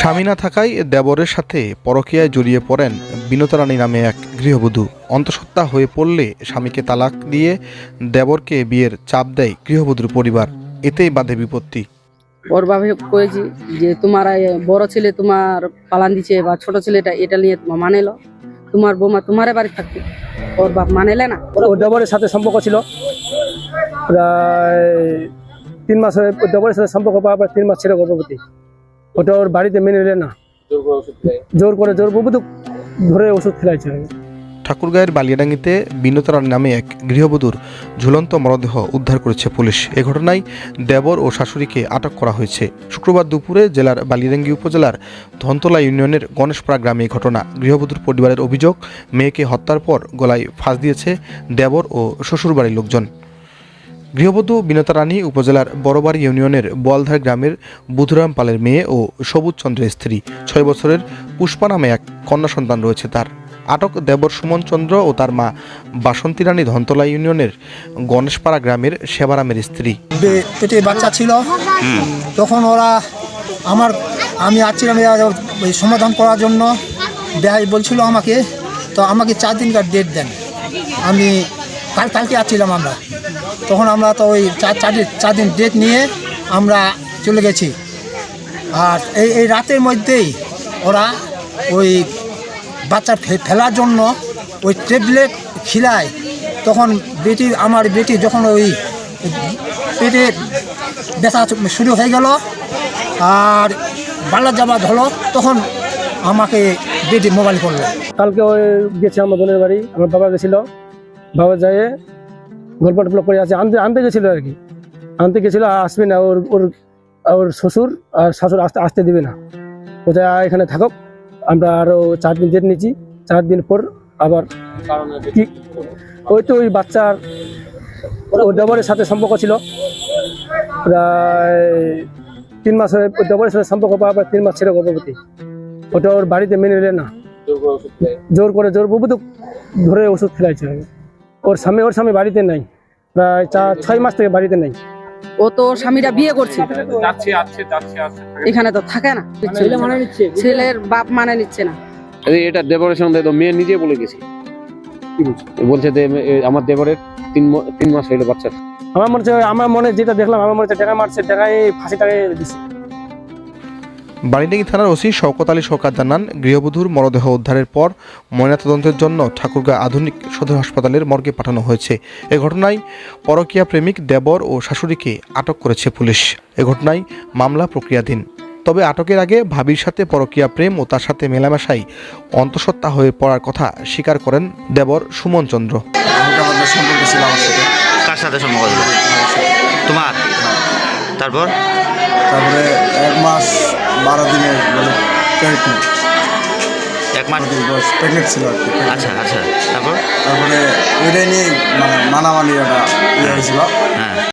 স্বামী না থাকায় দেবরের সাথে পরকীয়ায় জড়িয়ে পড়েন বিনতারানী নামে এক গৃহবধূ। অন্তঃসত্ত্বা হয়ে পড়লে স্বামীকে তালাক দিয়ে দেবরকে বিয়ের চাপ দেয় গৃহবধূর পরিবার। এতেই বাধে বিপত্তি। ওর বাবা কয়েছি যে তোমার বড় ছেলে তোমার পালান দিছে বা ছোট ছেলেটা এটা নিয়ে তোমার মানেলো তোমার বৌমা তোমার বাড়ি থাকবে। ওর বাপ মানেলে না। ওর দেবরের সাথে সম্পর্ক ছিল। প্রায় তিন মাস দেবরের সাথে সম্পর্ক পাওয়ার তিন মাস ছিল গর্ভবতী। ওটা ওর বাড়িতে মেনে নিলে না। জোর করে, জোর বহু ধরে ওষুধ খেলাইছে। ঠাকুরগাঁয়ের বালিয়াডাঙ্গিতে বিনতারানী নামে এক গৃহবধূর ঝুলন্ত মরদেহ উদ্ধার করেছে পুলিশ। এ ঘটনায় দেবর ও শাশুড়িকে আটক করা হয়েছে। শুক্রবার দুপুরে জেলার বালিয়াডাঙ্গি উপজেলার ধনতলা ইউনিয়নের গণেশপাড়া গ্রামে ঘটনা। গৃহবধূর পরিবারের অভিযোগ, মেয়েকে হত্যার পর গলায় ফাঁস দিয়েছে দেবর ও শ্বশুরবাড়ির লোকজন। গৃহবধূ বিনতা রানী উপজেলার বড়বাড়ি ইউনিয়নের বলধার গ্রামের বুধুরাম পালের মেয়ে ও সবুজ চন্দ্রের স্ত্রী। ছয় বছরের পুষ্পা নামে এক কন্যা সন্তান রয়েছে তার। আটক দেবর সুমন চন্দ্র ও তার মা বাসন্তী রানী ধনতলা ইউনিয়নের গণেশপাড়া গ্রামের সেবারামের স্ত্রী। পেটে বাচ্চা ছিল। তখন ওরা আমার, আমি আসছিলাম সমাধান করার জন্য। দেয় বলছিল আমাকে, তো আমাকে চার দিনকার ডেট দেন। আমি কাল, কালকে আসছিলাম আমরা। তখন আমরা তো ওই চার চার দিন- চার দিন ডেট নিয়ে আমরা চলে গেছি। আর এই এই রাতের মধ্যেই ওরা ওই বাচ্চা ফেলার জন্য ওই ট্যাবলেট খিলায়। তখন বেটি আমার বেটি যখন ওই পেটে ব্যথা শুরু হয়ে গেল আর বালা যাবা ধরো তখন আমাকে বেটি মোবাইল করল। কালকে ওই গেছে আমার বোনের বাড়ি, আমার বাবা গেছিল। বাবা যায় গল্প টল্প করে আছে। আনতে আনতে গেছিল আর কি। আনতে গেছিল আসবে না। ওর ওর ওর শ্বশুর আর শাশুর আসতে আসতে দেবে না। কোথায় এখানে থাকুক। আমরা আরও চার দিন ডেট নিয়েছি। চার দিন পর আবার কি ওই তো ওই বাচ্চার ওর দেবরের সাথে সম্পর্ক ছিল। প্রায় তিন মাস ওর দেবরের সাথে সম্পর্ক পাওয়ার পর তিন মাস ছিল গর্ভবতী। ওটা ওর বাড়িতে মেনে নিলে না। জোর করে জোর বহু ধরে ওষুধ খেলাইছে। ওর স্বামী ওর স্বামী বাড়িতে নাই। প্রায় চার ছয় মাস থেকে বাড়িতে নেই। ও তো স্বামীরা বিয়ে করছে। এখানে তো থাকে না। ছেলে মানে নিচ্ছে ছেলের বাপ মানে নিচ্ছে না। এটা দেবরের সঙ্গে তো মেয়ে নিজে বলে গেছে। বলছে? যে আমার দেবরের তিন ম- তিন মাস হইল বাচ্চা। আমার মনে হচ্ছে আমার মনে যেটা দেখলাম আমার মনে হচ্ছে টাকা মারছে টাকায় ফাঁসি টাকায় দিচ্ছে বালিডাঙ্গি থানার ওসি শওকত আলী সরকার জানান গৃহবধূর মরদেহ উদ্ধারের পর ময়নাতদন্তের জন্য ঠাকুরগাঁ আধুনিক সদর হাসপাতালের মর্গে পাঠানো হয়েছে। এ ঘটনায় পরকীয়া প্রেমিক দেবর ও শাশুড়িকে আটক করেছে পুলিশ। এ ঘটনায় মামলা প্রক্রিয়াধীন। তবে আটকের আগে ভাবির সাথে পরকীয়া প্রেম ও তার সাথে মেলামেশাই অন্তঃসত্ত্বা হয়ে পড়ার কথা স্বীকার করেন দেবর সুমন চন্দ্র। সাথে। কার সাথে সম্পর্ক তোমার? তারপর? তারপরে এক মাস বারো দিনের মানে প্রেগনেন্ট এক মাস বয়স প্রেগনেন্ট ছিল আর কি আচ্ছা আচ্ছা তারপর? তারপরে ওইটাই নিয়ে মানে মানামানি একটা ইয়ে হয়েছিল। হ্যাঁ।